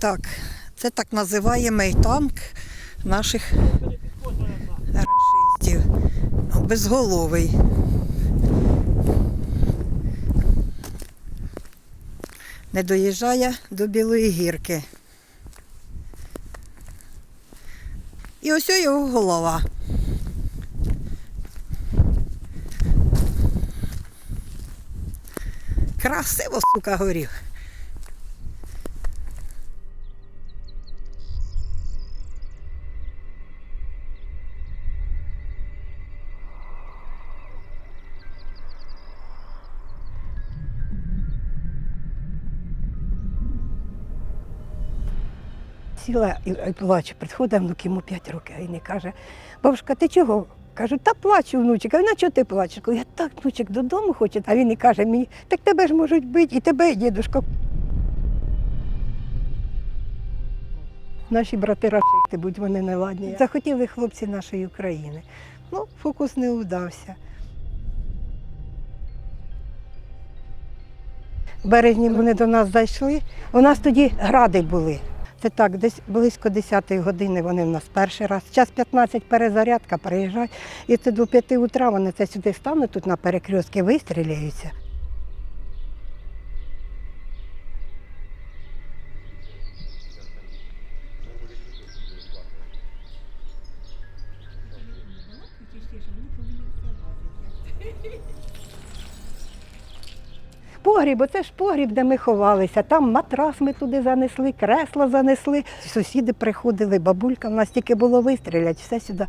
Так, це так називаємий танк наших рашистів. Безголовий. Не доїжджає до Білої гірки. І ось його голова. Красиво, сука, горів. Сіла і, і плаче, підходить внук йому 5 років, а він каже, бабушка, ти чого? Кажу, та плачу, внучик. А він, а чого ти плачеш? Кажу, я так, внучик, додому хочу. А він і каже мені, так тебе ж можуть бити, і тебе, і дідушка. Наші брати рашисти, будь вони неладні. Захотіли хлопці нашої України. Ну, фокус не вдався. В березні вони до нас зайшли. У нас тоді гради були. Це так, десь близько 10-ї години вони в нас перший раз. Час 15 перезарядка приїжджають. І це до 5 утра вони це сюди стануть, тут на перекрестки вистріляються. Погріб, оце ж погріб, де ми ховалися. Там матрас ми туди занесли, кресло занесли. Сусіди приходили, бабулька, в нас тільки було вистріляти, все сюди.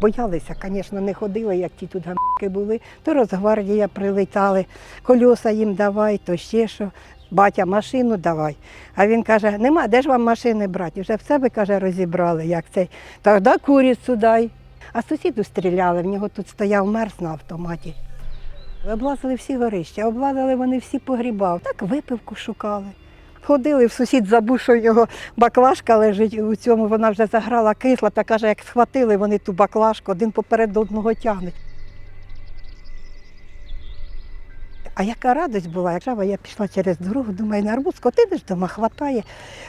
Боялися, звісно, не ходили, як ті тут гамки були. То Росгвардія прилетали, кольоса їм давай, то ще що. Батя, машину давай. А він каже, нема, де ж вам машини брати? Вже в себе, каже, розібрали, як цей. Тоді курицю дай. А сусіду стріляли, в нього тут стояв мерз на автоматі. Облазили всі горища, облазили вони всі погріба. Так випивку шукали. Ходили, в сусід забув, що його баклажка лежить у цьому, вона вже заграла кисла, та каже, як схватили вони ту баклажку, один поперед одного тягнуть. А яка радість була, як я пішла через дорогу, думаю, на арбуз, скотини ж дома хватає.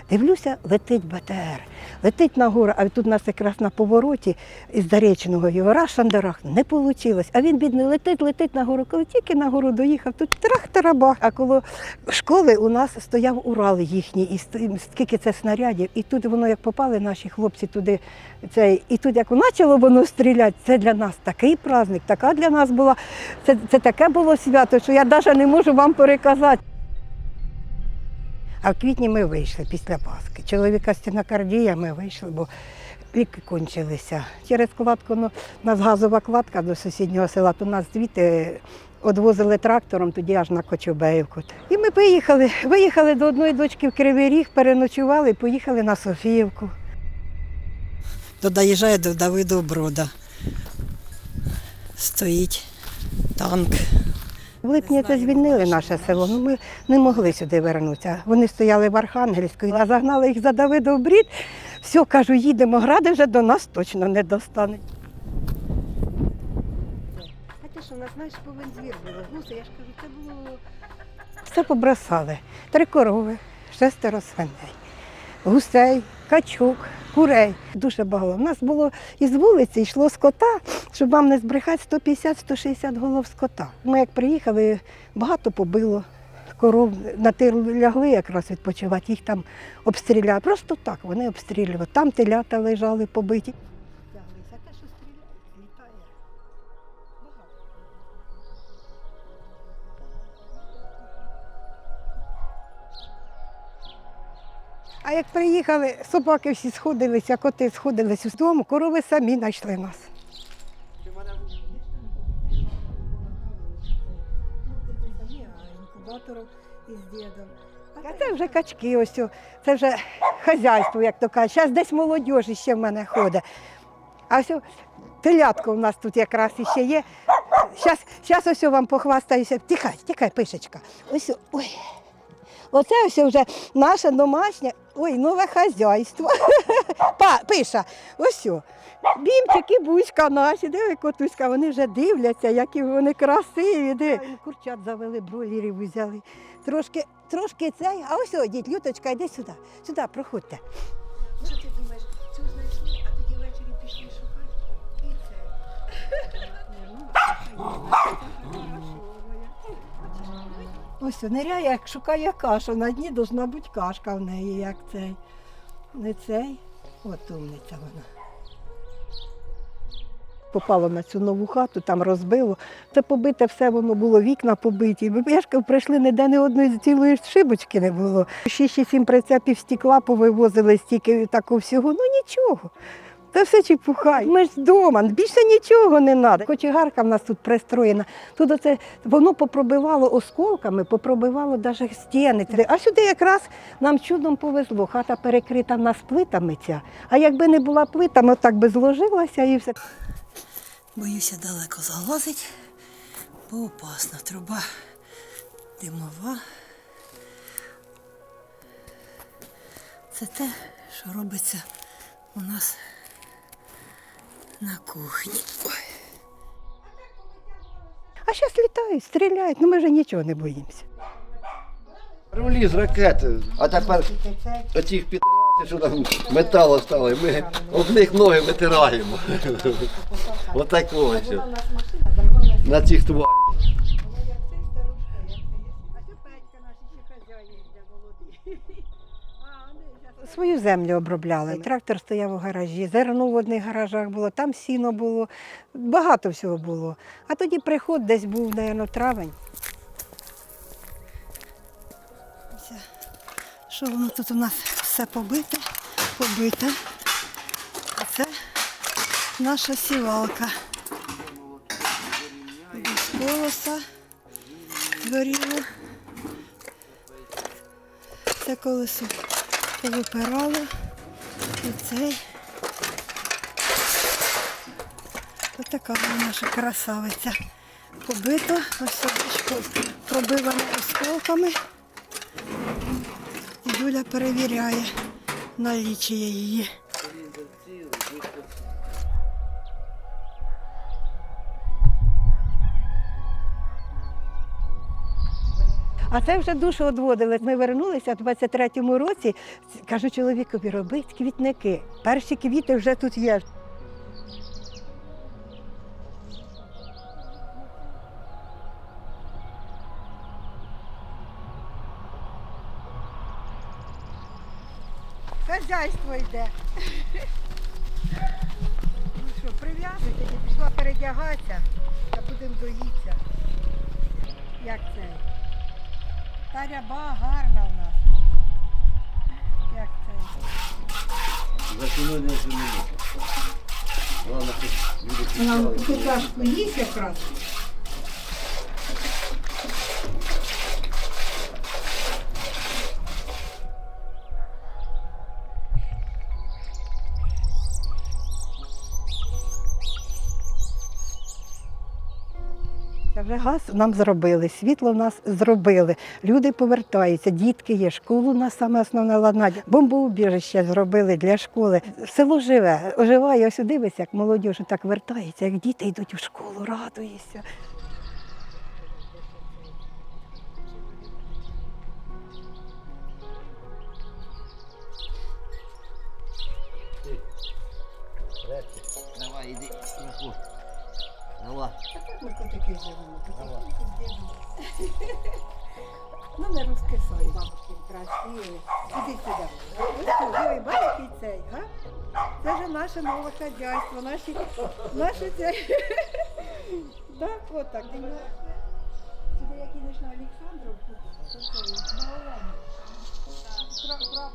Дивлюся, летить БТР, летить на гору, а тут у нас якраз на повороті із Заречного його раз шандарах не вийшло. А він, бідний, летить, летить на гору. Коли тільки на гору доїхав, тут трах-тарабах. А коло школи у нас стояв Урал їхній, і скільки це снарядів. І тут воно, як попали наші хлопці туди, цей, і тут як почало воно стріляти, це для нас такий праздник, така для нас була, це, це таке було свято, що я навіть не можу вам переказати. А в квітні ми вийшли після Пасхи. Чоловіка стінокардія, ми вийшли, бо ліки кончилися. Через кладку, ну, у нас газова кладка до сусіднього села, то нас звідти відвозили трактором, тоді аж на Кочубеївку. І ми поїхали. Виїхали до одної дочки в Кривий Ріг, переночували і поїхали на Софіївку. То доїжджає до Давидова Брода. Стоїть танк. В липні це звільнили наше село, ну ми не могли сюди вернутися. Вони стояли в Архангельську, а загнали їх за Давидов брід. Все, кажу, їдемо, гради вже до нас точно не достануть. А ти що, у нас знаєш, повен звір було. Гуси, я ж кажу, це було. Все побросали. Три корови, шестеро свиней, гусей, качок, курей. Дуже багато. У нас було із вулиці йшло скота, щоб вам не збрехати 150-160 голов скота. Ми як приїхали, багато побило. Коров на тир лягли якраз відпочивати, їх там обстріляли. Просто так вони обстрілювали. Там телята лежали побиті. А як приїхали, собаки всі сходилися, коти сходилися з дому, корови самі знайшли нас. А це вже качки, ось це вже хазяйство, як то кажуть. Зараз десь молодь ще в мене ходить. А ось телятко у нас тут якраз іще є. Зараз, ось вам похвастаюся. Тікай, тікай, пишечка. Ось, ой. Оце ось вже наше домашнє, ой, нове хазяйство. Па, пиша, ось. Бімчик і бузька наші, диви, котуська, вони вже дивляться, які вони красиві. Диви. Курчат завели, бройлерів взяли. Трошки, трошки цей, а ось діть, Люточка, йди сюди. Сюди, проходьте. Що ти думаєш, цю знайшли, а тоді ввечері пішли шукати? І це. Ось ниряє, як шукає кашу. На дні должна бути кашка в неї, як цей. Не цей. От умниця вона. Попало на цю нову хату, там розбило. Це побите все, воно було, вікна побиті. Ж прийшли ніде ні одної цілої шибочки не було. Шість чи сім прицепів стекла повивозили стільки такого всього. Ну нічого. Та все чепуха. Ми ж вдома, більше нічого не треба. Кочегарка в нас тут пристроєна. Тут оце воно попробивало осколками, попробивало навіть стіни. А сюди якраз нам чудом повезло. Хата перекрита в нас плитами ця. А якби не була плитами, так би зложилася і все. Боюся далеко залазить, бо опасна труба димова. Це те, що робиться у нас на кухні. Ой. А зараз літають, стріляють, ну ми вже нічого не боїмося. Рулі з ракети, а тепер оцих під що там метал остали, ми об них ноги витираємо. Отакого ось. На цих тварів. Свою землю обробляли. Трактор стояв у гаражі, зерно в одних гаражах було, там сіно було, багато всього було. А тоді приход десь був, мабуть, травень. Що воно тут у нас все побите, побите. А це наша сівалка. Без колоса згоріло. Це колесо повипирало. І цей. Ось така вона наша красавиця. Побита, ось пробивана осколками. Юля перевіряє, налічує її. А це вже душу відводили. Ми вернулися в 23-му році. Кажу чоловікові, робить квітники. Перші квіти вже тут є. Хазяйство йде. Ну що, прив'язуйте, я пішла передягатися, та будемо доїтися. Як це? Та ряба гарна у нас. Як це? Затянули не можна. Вона тут люди Вона тут куташку їсть якраз. Вже газ нам зробили, світло в нас зробили, люди повертаються, дітки є, школу у нас саме основна ладна. Бомбоубіжище зробили для школи. Село живе, оживає, ось дивися, як молодь так вертається, як діти йдуть у школу, радуєшся. Наркотики живемо, потихеньку здібно. Ну, не розкисай, бабушки, красиві. Іди сюди. Ось тут, диви, цей, га? Це вже наше нове хазяйство, наші, наші це. Так, от так. Сюди як ідеш на Олександрівку, то це, на Оленю. Тра-